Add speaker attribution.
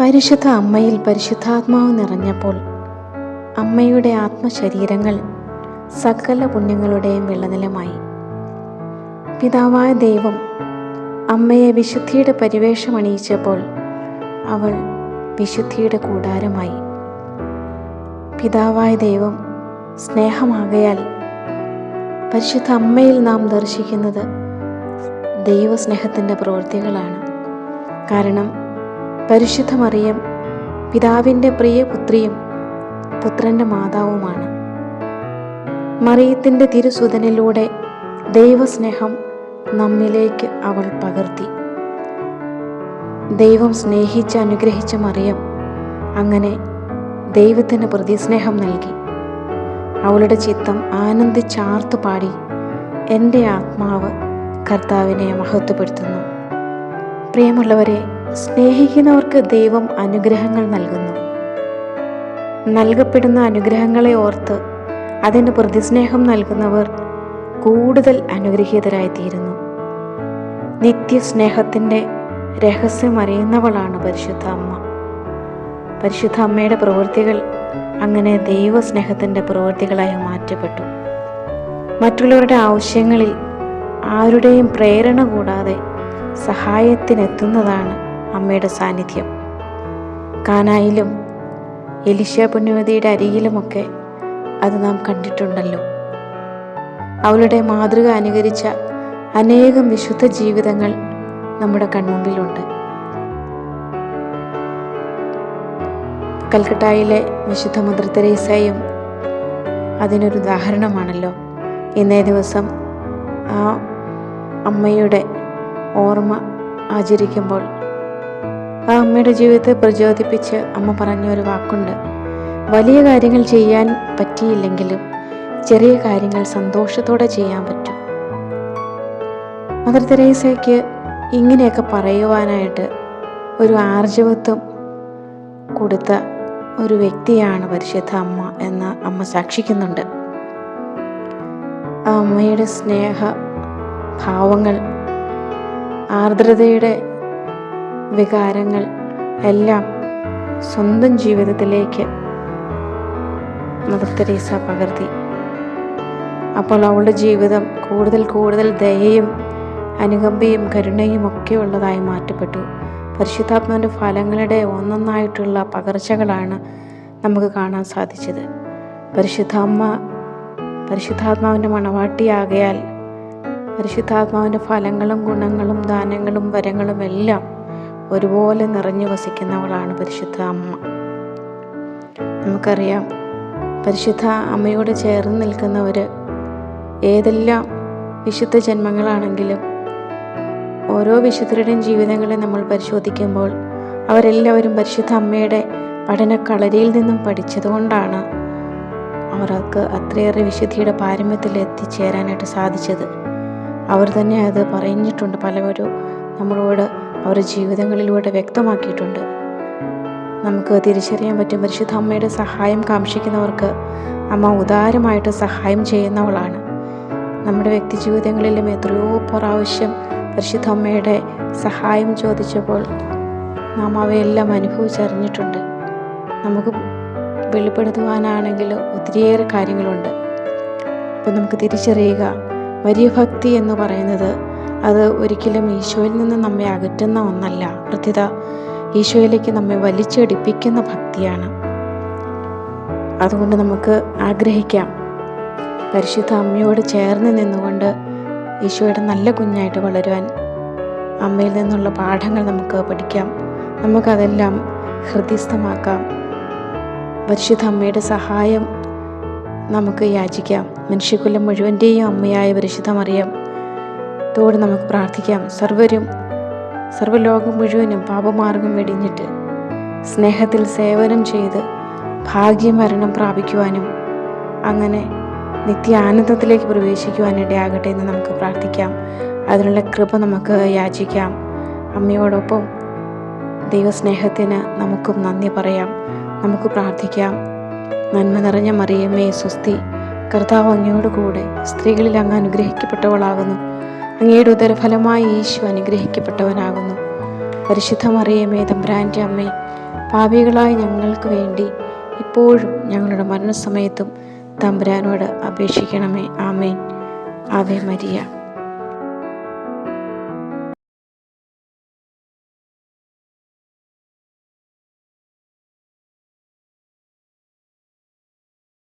Speaker 1: പരിശുദ്ധ അമ്മയിൽ പരിശുദ്ധാത്മാവ് നിറഞ്ഞപ്പോൾ അമ്മയുടെ ആത്മശരീരങ്ങൾ സകല പുണ്യങ്ങളുടെയും വിളനിലമായി പിതാവായ ദൈവം അമ്മയെ വിശുദ്ധിയുടെ പരിവേഷമണിയിച്ചപ്പോൾ അവൾ വിശുദ്ധിയുടെ കൂടാരമായി. പിതാവായ ദൈവം സ്നേഹമാകയാൽ പരിശുദ്ധ അമ്മയിൽ നാം ദർശിക്കുന്നത് ദൈവസ്നേഹത്തിന്റെ പ്രവൃത്തികളാണ്. കാരണം പരിശുദ്ധ മറിയം പിതാവിന്റെ പ്രിയ പുത്രിയും പുത്രന്റെ മാതാവുമാണ്. മറിയത്തിന്റെ തിരുസുതനിലൂടെ ദൈവസ്നേഹം നമ്മിലേക്ക് അവൾ പകർത്തി. ദൈവം സ്നേഹിച്ച് അനുഗ്രഹിച്ച മറിയം അങ്ങനെ ദൈവത്തിന് പ്രതിസ്നേഹം നൽകി. അവളുടെ ചിത്തം ആനന്ദിച്ചാർത്തു പാടി എന്റെ ആത്മാവ് കർത്താവിനെ മഹത്വപ്പെടുത്തുന്നു. പ്രിയമുള്ളവരെ സ്നേഹിക്കുന്നവർക്ക് ദൈവം അനുഗ്രഹങ്ങൾ നൽകുന്നു. നൽകപ്പെടുന്ന അനുഗ്രഹങ്ങളെ ഓർത്ത് അതിന് പ്രതിസ്നേഹം നൽകുന്നവർ കൂടുതൽ അനുഗ്രഹീതരായിത്തീരുന്നു. നിത്യസ്നേഹത്തിന്റെ രഹസ്യം അറിയുന്നവളാണ് പരിശുദ്ധ അമ്മ. പരിശുദ്ധ അമ്മയുടെ പ്രവൃത്തികൾ അങ്ങനെ ദൈവസ്നേഹത്തിന്റെ പ്രവൃത്തികളായി മാറ്റപ്പെട്ടു. മറ്റുള്ളവരുടെ ആവശ്യങ്ങളിൽ ആരുടെയും പ്രേരണ കൂടാതെ സഹായത്തിനെത്തുന്നതാണ് അമ്മയുടെ സാന്നിധ്യം. കാനായിലും എലിഷ്യ പുണ്യവതിയുടെ അരികിലുമൊക്കെ അത് നാം കണ്ടിട്ടുണ്ടല്ലോ. അവളുടെ മാതൃക അനുകരിച്ച അനേകം വിശുദ്ധ ജീവിതങ്ങൾ നമ്മുടെ കൺമുമ്പിലുണ്ട്. കൽക്കട്ടയിലെ വിശുദ്ധ മദർ തെരേസയും അതിനൊരു ഉദാഹരണമാണല്ലോ. ഇന്നേ ദിവസം ആ അമ്മയുടെ ഓർമ്മ ആചരിക്കുമ്പോൾ ആ അമ്മയുടെ ജീവിതത്തെ പ്രചോദിപ്പിച്ച് അമ്മ പറഞ്ഞ ഒരു വാക്കുണ്ട്. വലിയ കാര്യങ്ങൾ ചെയ്യാൻ പറ്റിയില്ലെങ്കിലും ചെറിയ കാര്യങ്ങൾ സന്തോഷത്തോടെ ചെയ്യാൻ പറ്റും. മദർ തെരേസയ്ക്ക് ഇങ്ങനെയൊക്കെ പറയുവാനായിട്ട് ഒരു ആർജവത്വം കൊടുത്ത ഒരു വ്യക്തിയാണ് പരിശുദ്ധ അമ്മ എന്ന് അമ്മ സാക്ഷിക്കുന്നുണ്ട്. ആ അമ്മയുടെ സ്നേഹ ഭാവങ്ങൾ ആർദ്രതയുടെ വികാരങ്ങൾ എല്ലാം സ്വന്തം ജീവിതത്തിലേക്ക് മദർ തെരേസ പകർത്തി. അപ്പോൾ അവളുടെ ജീവിതം കൂടുതൽ കൂടുതൽ ദയയും അനുകമ്പയും കരുണയും ഒക്കെ ഉള്ളതായി മാറ്റപ്പെട്ടു. പരിശുദ്ധാത്മാവിന്റെ ഫലങ്ങളുടെ ഒന്നൊന്നായിട്ടുള്ള പകർച്ചകളാണ് നമുക്ക് കാണാൻ സാധിച്ചത്. പരിശുദ്ധാമ്മ പരിശുദ്ധാത്മാവിന്റെ മണവാട്ടിയാകയാൽ പരിശുദ്ധാത്മാവിന്റെ ഫലങ്ങളും ഗുണങ്ങളും ദാനങ്ങളും വരങ്ങളും എല്ലാം ഒരുപോലെ നിറഞ്ഞു വസിക്കുന്നവളാണ് പരിശുദ്ധ അമ്മ. നമുക്കറിയാം പരിശുദ്ധ അമ്മയോട് ചേർന്ന് നിൽക്കുന്നവർ ഏതെല്ലാം വിശുദ്ധ ജന്മങ്ങളാണെങ്കിലും ഓരോ വിശുദ്ധരുടെയും ജീവിതങ്ങളെ നമ്മൾ പരിശോധിക്കുമ്പോൾ അവരെല്ലാവരും പരിശുദ്ധ അമ്മയുടെ പഠനക്കളരിയിൽ നിന്നും പഠിച്ചതുകൊണ്ടാണ് അവർക്ക് അത്രയേറെ വിശുദ്ധിയുടെ പാരമ്യത്തിൽ എത്തിച്ചേരാനായിട്ട് സാധിച്ചത്. അവർ തന്നെ അത് പറഞ്ഞിട്ടുണ്ട് പലവരും നമ്മളോട് അവരുടെ ജീവിതങ്ങളിലൂടെ വ്യക്തമാക്കിയിട്ടുണ്ട്. നമുക്ക് തിരിച്ചറിയാൻ പറ്റും പരിശുദ്ധ അമ്മയുടെ സഹായം കാക്ഷിക്കുന്നവർക്ക് അമ്മ ഉദാരമായിട്ട് സഹായം ചെയ്യുന്നവളാണ്. നമ്മുടെ വ്യക്തി ജീവിതങ്ങളിലും എത്രയോ പ്രാവശ്യം പരിശുദ്ധ അമ്മയുടെ സഹായം ചോദിച്ചപ്പോൾ നാം അവയെല്ലാം അനുഭവിച്ചറിഞ്ഞിട്ടുണ്ട്. നമുക്ക് വെളിപ്പെടുത്തുവാനാണെങ്കിൽ ഒത്തിരിയേറെ കാര്യങ്ങളുണ്ട്. അപ്പം നമുക്ക് തിരിച്ചറിയുക. വലിയ ഭക്തി എന്ന് പറയുന്നത് അത് ഒരിക്കലും ഈശോയിൽ നിന്ന് നമ്മെ അകറ്റുന്ന ഒന്നല്ല. കൃത്യത ഈശോയിലേക്ക് നമ്മെ വലിച്ചടിപ്പിക്കുന്ന ഭക്തിയാണ്. അതുകൊണ്ട് നമുക്ക് ആഗ്രഹിക്കാം. പരിശുദ്ധ അമ്മയോട് ചേർന്ന് നിന്നുകൊണ്ട് ഈശോയുടെ നല്ല കുഞ്ഞായിട്ട് വളരുവാൻ അമ്മയിൽ നിന്നുള്ള പാഠങ്ങൾ നമുക്ക് പഠിക്കാം. നമുക്കതെല്ലാം ഹൃദയസ്ഥമാക്കാം. പരിശുദ്ധ അമ്മയുടെ സഹായം നമുക്ക് യാചിക്കാം. മനുഷ്യകുലം മുഴുവന്റെയും അമ്മയായ പരിശുദ്ധ മറിയം തോട് നമുക്ക് പ്രാർത്ഥിക്കാം. സർവരും സർവലോകം മുഴുവനും പാപമാർഗം വെടിഞ്ഞിട്ട് സ്നേഹത്തിൽ സേവനം ചെയ്ത് ഭാഗ്യമരണം പ്രാപിക്കുവാനും അങ്ങനെ നിത്യ ആനന്ദത്തിലേക്ക് പ്രവേശിക്കുവാനിടയാകട്ടെ എന്ന് നമുക്ക് പ്രാർത്ഥിക്കാം. അതിനുള്ള കൃപ നമുക്ക് യാചിക്കാം. അമ്മയോടൊപ്പം ദൈവസ്നേഹത്തിന് നമുക്കും നന്ദി പറയാം. നമുക്ക് പ്രാർത്ഥിക്കാം. നന്മ നിറഞ്ഞ മറിയമ്മേ സുസ്തി കർത്താവ് അങ്ങയോട് കൂടെ സ്ത്രീകളിൽ അങ്ങ് അനുഗ്രഹിക്കപ്പെട്ടവളാകുന്നു. അങ്ങയുടെ ഉദരഫലമായി യേശു അനുഗ്രഹിക്കപ്പെട്ടവനാകുന്നു. പരിശുദ്ധ മറിയമേ തമ്പ്രാന്റെ അമ്മേ പാപികളായ ഞങ്ങൾക്ക് വേണ്ടി ഇപ്പോഴും ഞങ്ങളുടെ മരണസമയത്തും തമ്പുരാനോട് അപേക്ഷിക്കണമേ. ആമേൻ. ആവേ മരിയ.